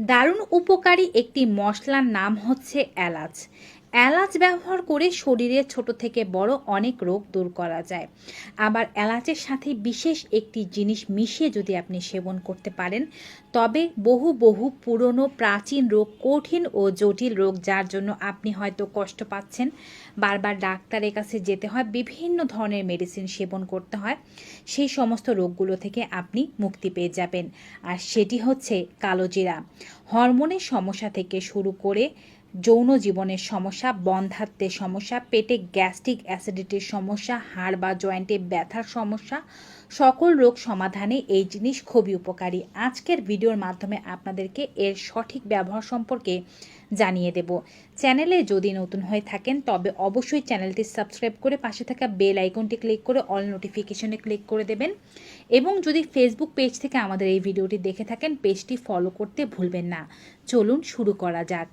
দারুণ উপকারী একটি মশলার নাম হচ্ছে এলাচ। এলাচ ব্যবহার করে শরীরে ছোট থেকে বড় অনেক রোগ দূর করা যায়। আবার এলাচের সাথে বিশেষ একটি জিনিস মিশিয়ে যদি আপনি সেবন করতে পারেন, তবে বহু বহু পুরনো প্রাচীন রোগ কঠিন ও জটিল রোগ যার জন্য আপনি হয়তো কষ্ট পাচ্ছেন। বারবার ডাক্তারের কাছে যেতে হয়, বিভিন্ন ধরনের মেডিসিন সেবন করতে হয়। সেই সমস্ত রোগগুলো থেকে আপনি মুক্তি পেয়ে যাবেন। আর সেটি হচ্ছে কালোজিরা। হরমোনের সমস্যা থেকে শুরু করে যৌন জীবনের সমস্যা বন্ধাত্বের সমস্যা, পেটে গ্যাস্ট্রিক অ্যাসিডিটির সমস্যা, হাড় বা জয়েন্টে ব্যথার সমস্যা, সকল রোগ সমাধানে এই জিনিস খুবই উপকারী। আজকের ভিডিওর মাধ্যমে আপনাদেরকে এর সঠিক ব্যবহার সম্পর্কে জানিয়ে দেব। চ্যানেলে যদি নতুন হয়ে থাকেন, তবে অবশ্যই চ্যানেলটি সাবস্ক্রাইব করে পাশে থাকা বেল আইকনটি ক্লিক করে অল নোটিফিকেশনে ক্লিক করে দেবেন। এবং যদি ফেসবুক পেজ থেকে আমাদের এই ভিডিওটি দেখে থাকেন, পেজটি ফলো করতে ভুলবেন না। চলুন শুরু করা যাক।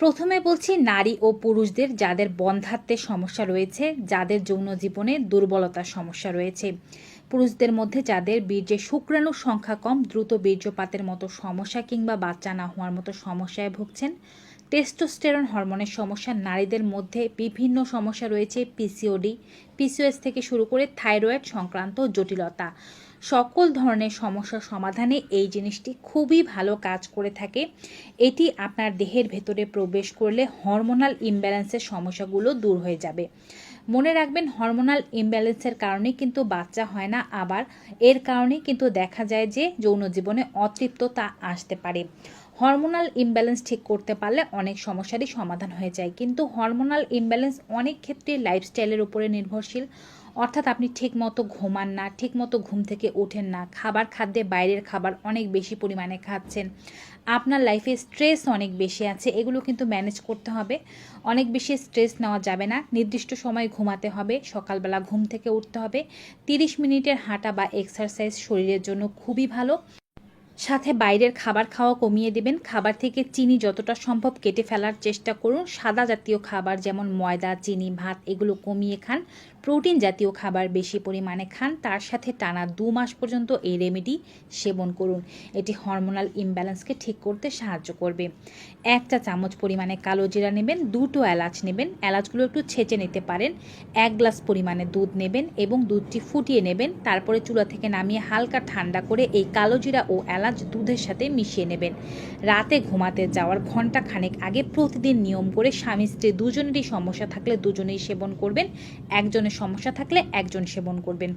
প্রথমে বলছি নারী ও পুরুষদের যাদের বন্ধাত্বের সমস্যা রয়েছে, যাদের যৌন জীবনে দুর্বলতার সমস্যা রয়েছে। পুরুষদের মধ্যে যাদের বীর্যে শুক্রাণুর সংখ্যা কম, দ্রুত বীর্যপাতের মতো সমস্যা কিংবা বাচ্চা না হওয়ার মতো সমস্যায় ভুগছেন। টেস্টোস্টেরন হরমোনের সমস্যা, নারীদের মধ্যে বিভিন্ন সমস্যা রয়েছে পিসিওডি পিসিওএস থেকে শুরু করে থাইরয়েড সংক্রান্ত জটিলতা। সকল ধরনের সমস্যা সমাধানে এই জিনিসটি খুবই ভালো কাজ করে থাকে। এটি আপনার দেহের ভেতরে প্রবেশ করলে হরমোনাল ইমব্যালেন্সের সমস্যাগুলো দূর হয়ে যাবে। মনে রাখবেন হরমোনাল ইমব্যালেন্সের কারণে কিন্তু বাচ্চা হয় না, আবার এর কারণে কিন্তু দেখা যায় যে যৌন জীবনে অতৃপ্ততা আসতে পারে। হরমোনাল ইমব্যালেন্স ঠিক করতে পারলে অনেক সমস্যারই সমাধান হয়ে যায়। কিন্তু হরমোনাল ইমব্যালেন্স অনেক ক্ষেত্রে লাইফস্টাইলের উপরে নির্ভরশীল। অর্থাৎ আপনি ঠিক মতো ঘুমান না, ঠিকমতো ঘুম থেকে ওঠেন না, খাবার খাদ্যে বাইরের খাবার অনেক বেশি পরিমাণে খাচ্ছেন, আপনার লাইফে স্ট্রেস অনেক বেশি আছে, এগুলো কিন্তু ম্যানেজ করতে হবে। অনেক বেশি স্ট্রেস নেওয়া যাবে না, নির্দিষ্ট সময় ঘুমাতে হবে, সকালবেলা ঘুম থেকে উঠতে হবে। তিরিশ মিনিটের হাঁটা বা এক্সারসাইজ শরীরের জন্য খুবই ভালো। সাথে বাইরের খাবার খাওয়া কমিয়ে দেবেন। খাবার থেকে চিনি যতটা সম্ভব কেটে ফেলার চেষ্টা করুন। সাদা জাতীয় খাবার যেমন ময়দা, চিনি, ভাত, এগুলো কমিয়ে খান। প্রোটিন জাতীয় খাবার বেশি পরিমাণে খান। তার সাথে টানা দু মাস পর্যন্ত এই রেমেডি সেবন করুন। এটি হরমোনাল ইমব্যালেন্সকে ঠিক করতে সাহায্য করবে। একটা চামচ পরিমাণে কালো জিরা নেবেন, দুটো এলাচ নেবেন। এলাচগুলো একটু ছেঁচে নিতে পারেন। এক গ্লাস পরিমাণে দুধ নেবেন এবং দুধটি ফুটিয়ে নেবেন। তারপরে চুলা থেকে নামিয়ে হালকা ঠান্ডা করে এই কালো জিরা ও এলাচ দুধের সাথে মিশিয়ে নেবেন। রাতে ঘুমাতে যাওয়ার ঘণ্টা খানেক আগে প্রতিদিন নিয়ম করে স্বামী স্ত্রী দুজনেরই সমস্যা থাকলে দুজনেই সেবন করবেন, একজনের সমস্যা থাকলে একজন সেবন করবেন।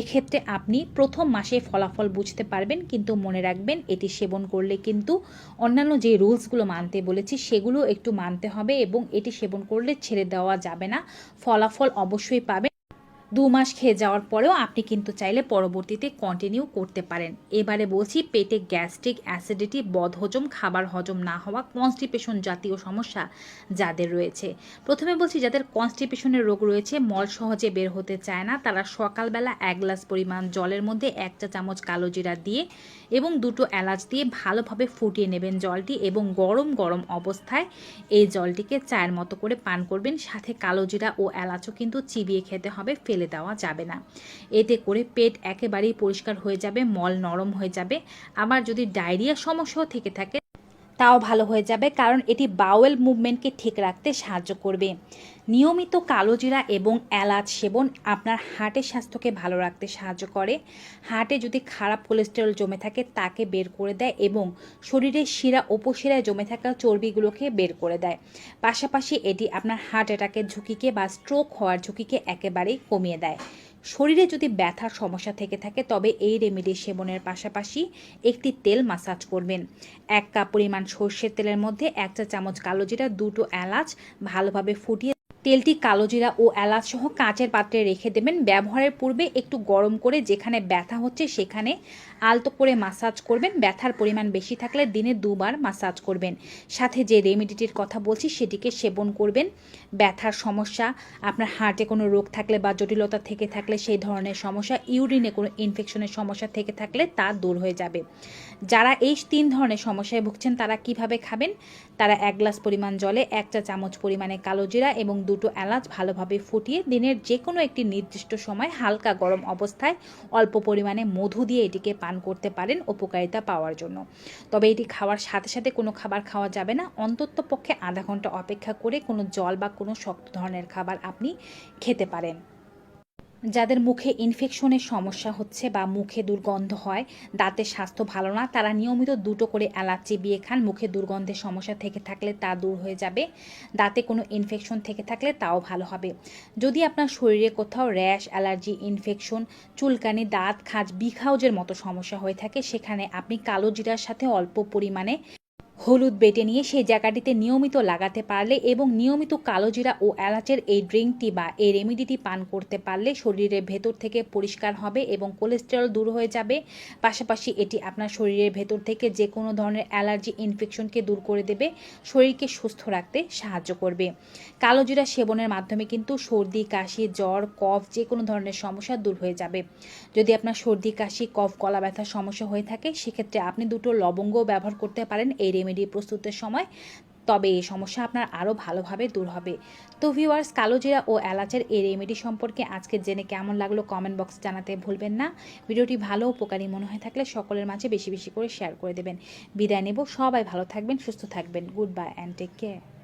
এক্ষেত্রে আপনি প্রথম মাসে ফলাফল বুঝতে পারবেন, কিন্তু মনে রাখবেন এটি সেবন করলে কিন্তু অন্যান্য যে রুলসগুলো মানতে বলেছি সেগুলো একটু মানতে হবে এবং এটি সেবন করলে ছেড়ে দেওয়া যাবে না। ফলাফল অবশ্যই পাবেন। দু মাস খেয়ে যাওয়ার পরেও আপনি কিন্তু চাইলে পরবর্তীতে কন্টিনিউ করতে পারেন। এবারে বলছি, পেটে গ্যাস্ট্রিক অ্যাসিডিটি বদহজম, খাবার হজম না হওয়া কনস্টিপেশন জাতীয় সমস্যা যাদের রয়েছে। প্রথমে বলছি, যাদের কনস্টিপেশনের রোগ রয়েছে, মল সহজে বের হতে চায় না। তারা সকালবেলা এক গ্লাস পরিমাণ জলের মধ্যে এক চা চামচ কালো জিরা দিয়ে এবং দুটো এলাচ দিয়ে ভালোভাবে ফুটিয়ে নেবেন জলটি এবং গরম গরম অবস্থায় এই জলটিকে চায়ের মতো করে পান করবেন। সাথে কালো জিরা ও এলাচও কিন্তু চিবিয়ে খেতে হবে ফেলে দেওয়া যাবে না। এতে করে পেট একেবারেই পরিষ্কার হয়ে যাবে, মল নরম হয়ে যাবে। আবার যদি ডায়রিয়া সমস্যাও থেকে থাকে তাও ভালো হয়ে যাবে কারণ এটি বাওয়েল মুভমেন্টকে ঠিক রাখতে সাহায্য করবে। নিয়মিত কালোজিরা এবং এলাচ সেবন আপনার হার্টের স্বাস্থ্যকে ভালো রাখতে সাহায্য করে। হার্টে যদি খারাপ কোলেস্টেরল জমে থাকে তাকে বের করে দেয় এবং শরীরের শিরা উপশিরায় জমে থাকা চর্বিগুলোকে বের করে দেয়। পাশাপাশি এটি আপনার হার্ট অ্যাটাকের ঝুঁকিকে বা স্ট্রোক হওয়ার ঝুঁকিকে একেবারেই কমিয়ে দেয়। শরীরে যদি ব্যথার সমস্যা থেকে থাকে, তবে এই রেমেডি সেবনের পাশাপাশি একটি তেল মাসাজ করবেন। এক কাপ পরিমাণ সর্ষের তেলের মধ্যে এক চা চামচ কালো জিরা, দুটো এলাচ ভালোভাবে ফুটিয়ে তেলটি কালো জিরা ও এলাচ সহ কাঁচের পাত্রে রেখে দেবেন। ব্যবহারের পূর্বে একটু গরম করে যেখানে ব্যথা হচ্ছে সেখানে আলতো করে মাসাজ করবেন। ব্যথার পরিমাণ বেশি থাকলে দিনে দুবার মাসাজ করবেন। সাথে যে রেমেডিটির কথা বলছি সেটিকে সেবন করবেন। ব্যথার সমস্যা, আপনার হার্টে কোনো রোগ থাকলে বা জটিলতা থেকে থাকলে সেই ধরনের সমস্যা ইউরিনে কোনো ইনফেকশনের সমস্যা থেকে থাকলে তা দূর হয়ে যাবে। যারা এই তিন ধরনের সমস্যায় ভুগছেন তারা কীভাবে খাবেন? তারা এক গ্লাস পরিমাণ জলে এক চা চামচ পরিমাণে কালো জিরা এবং দু দুটো এলাচ ভালোভাবে ফুটিয়ে দিনের যে কোনো একটি নির্দিষ্ট সময় হালকা গরম অবস্থায় অল্প পরিমাণে মধু দিয়ে এটিকে পান করতে পারেন উপকারিতা পাওয়ার জন্য। তবে এটি খাওয়ার সাথে সাথে কোনো খাবার খাওয়া যাবে না। অন্তত পক্ষে আধা ঘণ্টা অপেক্ষা করে কোনো জল বা কোনো শক্ত ধরনের খাবার আপনি খেতে পারেন। যাদের মুখে ইনফেকশনের সমস্যা হচ্ছে বা মুখে দুর্গন্ধ হয়, দাঁতের স্বাস্থ্য ভালো না, তারা নিয়মিত দুটো করে এলাচ চিবিয়ে খান। মুখে দুর্গন্ধের সমস্যা থেকে থাকলে তা দূর হয়ে যাবে। দাঁতে কোনো ইনফেকশন থেকে থাকলে তাও ভালো হবে। যদি আপনার শরীরে কোথাও র্যাশ অ্যালার্জি ইনফেকশন চুলকানি, দাঁত, খাজ বিখাউজের মতো সমস্যা হয়ে থাকে, সেখানে আপনি কালো জিরার সাথে অল্প পরিমাণে হলুদ বেটে নিয়ে সেই জায়গাটিতে নিয়মিত লাগাতে পারলে এবং নিয়মিত কালো জিরা ও এলাচের এই ড্রিঙ্কটি বা এই রেমিডিটি পান করতে পারলে শরীরের ভেতর থেকে পরিষ্কার হবে এবং কোলেস্টেরল দূর হয়ে যাবে। পাশাপাশি এটি আপনার শরীরের ভেতর থেকে যে কোনো ধরনের অ্যালার্জি, ইনফেকশনকে দূর করে দেবে, শরীরকে সুস্থ রাখতে সাহায্য করবে। কালো জিরা সেবনের মাধ্যমে কিন্তু সর্দি, কাশি, জ্বর, কফ যে কোনো ধরনের সমস্যা দূর হয়ে যাবে। যদি আপনার সর্দি, কাশি, কফ গলা ব্যথার সমস্যা হয়ে থাকে, সেক্ষেত্রে আপনি দুটো লবঙ্গ ব্যবহার করতে পারেন এই রেমেডি প্রস্তুতের সময়, তবে এই সমস্যা আপনার আরও ভালোভাবে দূর হবে। তো ভিউয়ার্স কালোজিরা ও এলাচের এই রেমেডি সম্পর্কে আজকে জেনে কেমন লাগল কমেন্ট বক্সে জানাতে ভুলবেন না। ভিডিওটি ভালো উপকারী মনে হয়ে থাকলে সকলের মাঝে বেশি বেশি করে শেয়ার করে দেবেন। বিদায় নেব। সবাই ভালো থাকবেন, সুস্থ থাকবেন। Good bye and take care